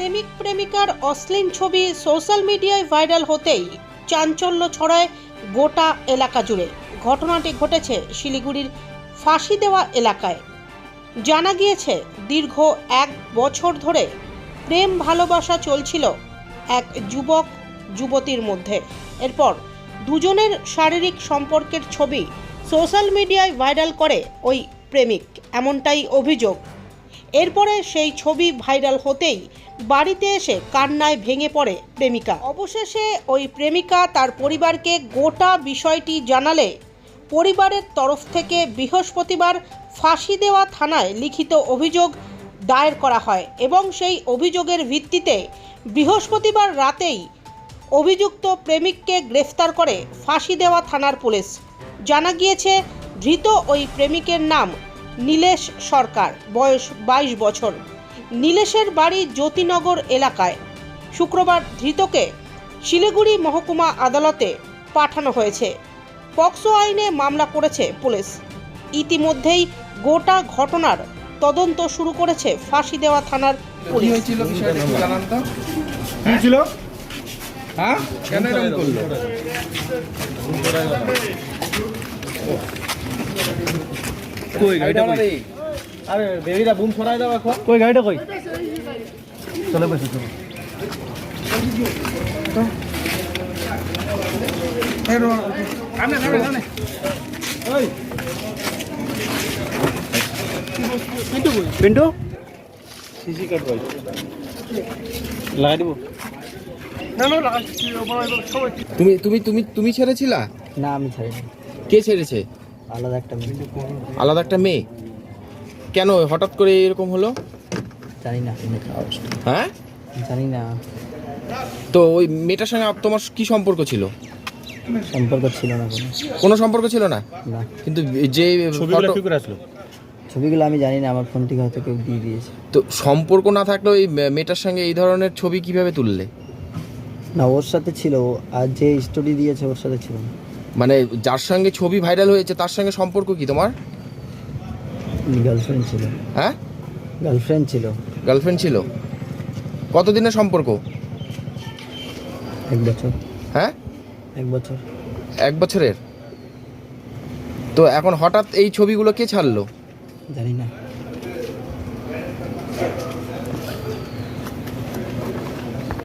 প্রেমিক প্রেমিকার অশ্লীল ছবি সোশ্যাল মিডিয়ায় ভাইরাল হতেই চাঞ্চল্য ছড়ায় গোটা এলাকা জুড়ে। ঘটনাটি ঘটেছে শিলিগুড়ির ফাঁসি দেওয়া এলাকায়। জানা গিয়েছে, দীর্ঘ এক বছর ধরে প্রেম ভালোবাসা চলছিল এক যুবক, যুবতীর মধ্যে। এরপর দুজনের শারীরিক সম্পর্কের ছবি সোশ্যাল মিডিয়ায় ভাইরাল করে ওই প্রেমিক, এমনটাই অভিযোগ। এরপরে সেই ছবি ভাইরাল হতেই বাড়িতে এসে কান্নায় ভেঙে পড়ে প্রেমিকা। অবশেষে ওই প্রেমিকা তার পরিবারকে গোটা বিষয়টি জানালে। পরিবারের তরফ থেকে বৃহস্পতিবার ফাঁসি দেওয়া থানায় লিখিত অভিযোগ দায়ের করা হয় এবং সেই অভিযোগের ভিত্তিতে বৃহস্পতিবার রাতেই অভিযুক্ত প্রেমিককে গ্রেফতার করে ফাঁসি দেওয়া থানার পুলিশ। জানা গিয়েছে, ধৃত ওই প্রেমিকের নাম নীলেশ সরকার, বয়স বাইশ বছর। নীলেশের বাড়ি জ্যোতিনগর এলাকায়। শুক্রবার ধৃতকে শিলিগুড়ি মহকুমা আদালতে পাঠানো হয়েছে। পক্সো আইনে মামলা করেছে পুলিশ। ইতিমধ্যেই গোটা ঘটনার তদন্ত শুরু করেছে ফাঁসি দেওয়া থানার পুলিশ। ছিল? হ্যাঁ? কেন এরকম করল? কই গাড়িটা আরে বেবিটা বুম ছড়াই দাও এখন। কই গাড়িটা কই? চলে বসে চলো। সামনে সামনে সামনে পিন্টু? সিসি কার্ড বল লাগাই দিব। তুমি তুমি তুমি তুমি ছেড়েছিলা? না আমি ছাড়িনি। কে ছেড়েছে? আলাদা একটা মেয়ে। আলাদা একটা মেয়ে? কেন? হঠাৎ করে এরকম হলো? জানি না হ্যাঁ? জানি না তো ওই মেয়েটার সঙ্গে আপ- তোমার কি সম্পর্ক ছিল? সম্পর্ক ছিল না কোনো। কোনো সম্পর্ক ছিল না? না। কিন্তু যে ছবিগুলো photo- কি করে আসলো? ছবিগুলো আমি জানি না আমার ফোন থেকে হয়তো কেউ দিয়ে দিয়েছে। তো সম্পর্ক না থাকলেও এই মে- মেয়েটার সঙ্গে এই ধরনের ছবি কীভাবে তুললে? না ওর সাথে ছিল। ও- আর যে স্টোরি দিয়েছে ওর সাথে ছিল না। মানে যার সঙ্গে ছবি ভাইরাল হয়েছে তার সঙ্গে সম্পর্ক কি তোমার? গার্লফ্রেন্ড ছিল। হ্যাঁ? গার্লফ্রেন্ড ছিল। গার্লফ্রেন্ড ছিল? কতদিনের সম্পর্ক? এক বছর। হ্যাঁ? এক বছর। এক বছরের? তো এখন হঠাৎ এই ছবিগুলো কে ছাড়লো? জানি না।